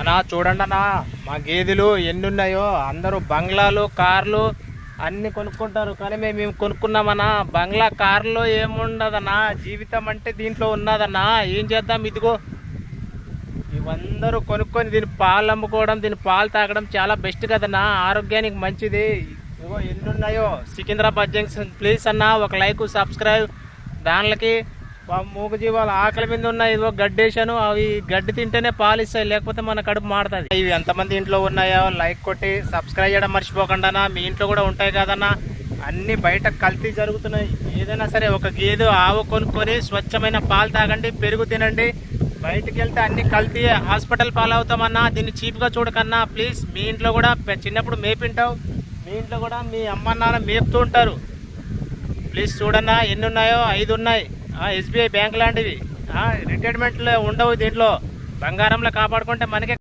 అన్నా చూడండి అన్నా మా గేదెలు ఎన్ని ఉన్నాయో అందరూ బంగ్లాలు కార్లు అన్నీ కొనుక్కుంటారు కానీ మేము మేము కొనుక్కున్నామన్నా బంగ్లా కార్లో ఏముండదన్నా జీవితం అంటే దీంట్లో ఉన్నదన్నా. ఏం చేద్దాం ఇదిగో. ఇవందరూ కొనుక్కొని దీని పాలు అమ్ముకోవడం దీని పాలు తాగడం చాలా బెస్ట్ కదన్నా. ఆరోగ్యానికి మంచిది. ఇదిగో ఎన్ని ఉన్నాయో సికింద్రాబాద్ జంక్షన్. ప్లీజ్ అన్నా ఒక లైక్ సబ్స్క్రైబ్. దానిలకి మూగజీవాలు ఆకలి మీద ఉన్నాయి ఇదిగో గడ్డేశాను అవి గడ్డి తింటేనే పాలు ఇస్తాయి లేకపోతే మన కడుపు మాడుతుంది ఇవి ఎంతమంది ఇంట్లో ఉన్నాయో లైక్ కొట్టి సబ్స్క్రైబ్ చేయడం మర్చిపోకుండా మీ ఇంట్లో కూడా ఉంటాయి కదన్నా అన్ని బయట కల్తీ జరుగుతున్నాయి. ఏదైనా సరే ఒక గేదె ఆవు కొనుక్కొని స్వచ్ఛమైన పాలు తాగండి పెరుగు తినండి బయటికి వెళ్తే అన్ని కల్తీ హాస్పిటల్ పాలవుతామన్నా దీన్ని చీప్గా చూడకన్నా ప్లీజ్ మీ ఇంట్లో కూడా చిన్నప్పుడు మేపింటావు మీ ఇంట్లో కూడా మీ అమ్మ నాన్న మేపుతూ ఉంటారు. ప్లీజ్ చూడన్నా ఎన్ని ఉన్నాయో ఐదు ఉన్నాయి. ఎస్బీఐ బ్యాంక్ లాంటివి. రిటైర్మెంట్లో ఉండవు దీంట్లో. బంగారంలో కాపాడుకుంటే మనకే